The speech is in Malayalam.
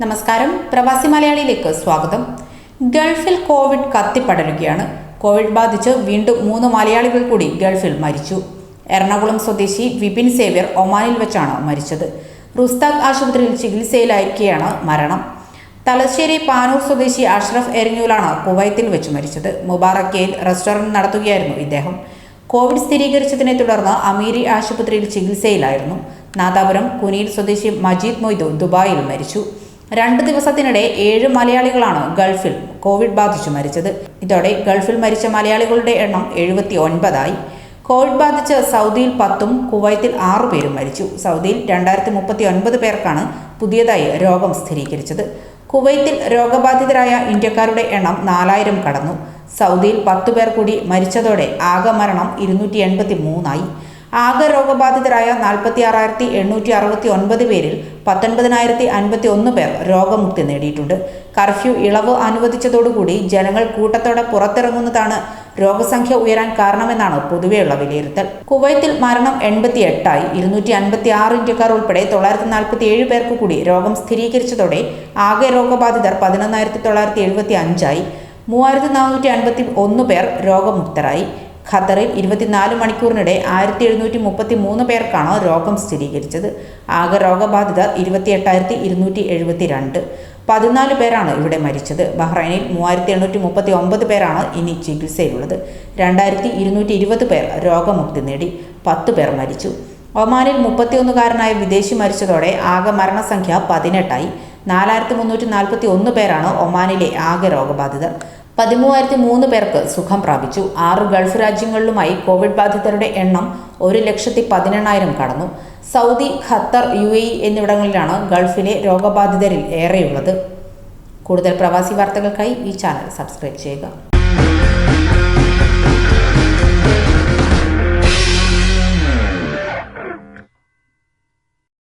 നമസ്കാരം. പ്രവാസി മലയാളിയിലേക്ക് സ്വാഗതം. ഗൾഫിൽ കോവിഡ് കത്തിപ്പടരുകയാണ്. കോവിഡ് ബാധിച്ച് വീണ്ടും മൂന്ന് മലയാളികൾ കൂടി ഗൾഫിൽ മരിച്ചു. എറണാകുളം സ്വദേശി വിപിൻ സേവ്യർ ഒമാനിൽ വെച്ചാണ് മരിച്ചത്. റുസ്താഖ് ആശുപത്രിയിൽ ചികിത്സയിലായിരിക്കെയാണ് മരണം. തലശ്ശേരി പാനൂർ സ്വദേശി അഷ്റഫ് എരിഞ്ഞൂലാണ് കുവൈത്തിൽ വെച്ച് മരിച്ചത്. മുബാറക്കയിൽ റെസ്റ്റോറന്റ് നടത്തുകയായിരുന്നു ഇദ്ദേഹം. കോവിഡ് സ്ഥിരീകരിച്ചതിനെ തുടർന്ന് അമീരി ആശുപത്രിയിൽ ചികിത്സയിലായിരുന്നു. നാദാപുരം കുനിയിൽ സ്വദേശി മജീദ് മൊയ്തു ദുബായിൽ മരിച്ചു. രണ്ട് ദിവസത്തിനിടെ ഏഴ് മലയാളികളാണ് ഗൾഫിൽ കോവിഡ് ബാധിച്ചു മരിച്ചത്. ഇതോടെ ഗൾഫിൽ മരിച്ച മലയാളികളുടെ എണ്ണം എഴുപത്തി ഒൻപതായി കോവിഡ് ബാധിച്ച് സൗദിയിൽ പത്തും കുവൈത്തിൽ ആറു പേരും മരിച്ചു. സൗദിയിൽ രണ്ടായിരത്തി മുപ്പത്തി ഒൻപത് പേർക്കാണ് പുതിയതായി രോഗം സ്ഥിരീകരിച്ചത്. കുവൈത്തിൽ രോഗബാധിതരായ ഇന്ത്യക്കാരുടെ എണ്ണം നാലായിരം കടന്നു. സൗദിയിൽ പത്തു പേർ കൂടി മരിച്ചതോടെ ആകെ മരണം ഇരുന്നൂറ്റി എൺപത്തി മൂന്നായി ആകെ രോഗബാധിതരായ നാൽപ്പത്തി ആറായിരത്തി എണ്ണൂറ്റി അറുപത്തി ഒൻപത് പേരിൽ പത്തൊൻപതിനായിരത്തി അൻപത്തി ഒന്ന് പേർ രോഗമുക്തി നേടിയിട്ടുണ്ട്. കർഫ്യൂ ഇളവ് അനുവദിച്ചതോടുകൂടി ജനങ്ങൾ കൂട്ടത്തോടെ പുറത്തിറങ്ങുന്നതാണ് രോഗസംഖ്യ ഉയരാൻ കാരണമെന്നാണ് പൊതുവെയുള്ള വിലയിരുത്തൽ. കുവൈത്തിൽ മരണം എൺപത്തി എട്ടായി ഇരുന്നൂറ്റി അൻപത്തി ആറ് ഇന്ത്യക്കാർ ഉൾപ്പെടെ തൊള്ളായിരത്തി നാൽപ്പത്തി ഏഴ് പേർക്ക് കൂടി രോഗം സ്ഥിരീകരിച്ചതോടെ ആകെ രോഗബാധിതർ പതിനൊന്നായിരത്തി തൊള്ളായിരത്തി എഴുപത്തി അഞ്ചായി മൂവായിരത്തി നാനൂറ്റി അൻപത്തി ഒന്ന് പേർ രോഗമുക്തരായി. ഖത്തറിൽ ഇരുപത്തിനാല് മണിക്കൂറിനിടെ ആയിരത്തി എഴുന്നൂറ്റി മുപ്പത്തി മൂന്ന് പേർക്കാണ് രോഗം സ്ഥിരീകരിച്ചത്. ആകെ രോഗബാധിതർ ഇരുപത്തി എട്ടായിരത്തി ഇരുന്നൂറ്റി എഴുപത്തി രണ്ട് പതിനാല് പേരാണ് ഇവിടെ മരിച്ചത്. ബഹ്റൈനിൽ മൂവായിരത്തി എണ്ണൂറ്റി മുപ്പത്തി ഒമ്പത് പേരാണ് ഇനി ചികിത്സയിലുള്ളത്. രണ്ടായിരത്തി ഇരുന്നൂറ്റി ഇരുപത് പേർ രോഗമുക്തി നേടി. പത്ത് പേർ മരിച്ചു. ഒമാനിൽ മുപ്പത്തിയൊന്നുകാരനായ വിദേശി മരിച്ചതോടെ ആകെ മരണസംഖ്യ പതിനെട്ടായി. നാലായിരത്തി മുന്നൂറ്റി നാൽപ്പത്തി ഒന്ന് പേരാണ് ഒമാനിലെ ആകെ രോഗബാധിതർ. പതിമൂവായിരത്തി മൂന്ന് പേർക്ക് സുഖം പ്രാപിച്ചു. ആറ് ഗൾഫ് രാജ്യങ്ങളിലുമായി കോവിഡ് ബാധിതരുടെ എണ്ണം ഒരു ലക്ഷത്തി പതിനെണ്ണായിരം കടന്നു. സൗദി ഖത്തർ യു എ എന്നിവിടങ്ങളിലാണ് ഗൾഫിലെ രോഗബാധിതരിൽ ഏറെയുള്ളത്. കൂടുതൽ പ്രവാസി വാർത്തകൾക്കായി ഈ ചാനൽ സബ്സ്ക്രൈബ് ചെയ്യുക.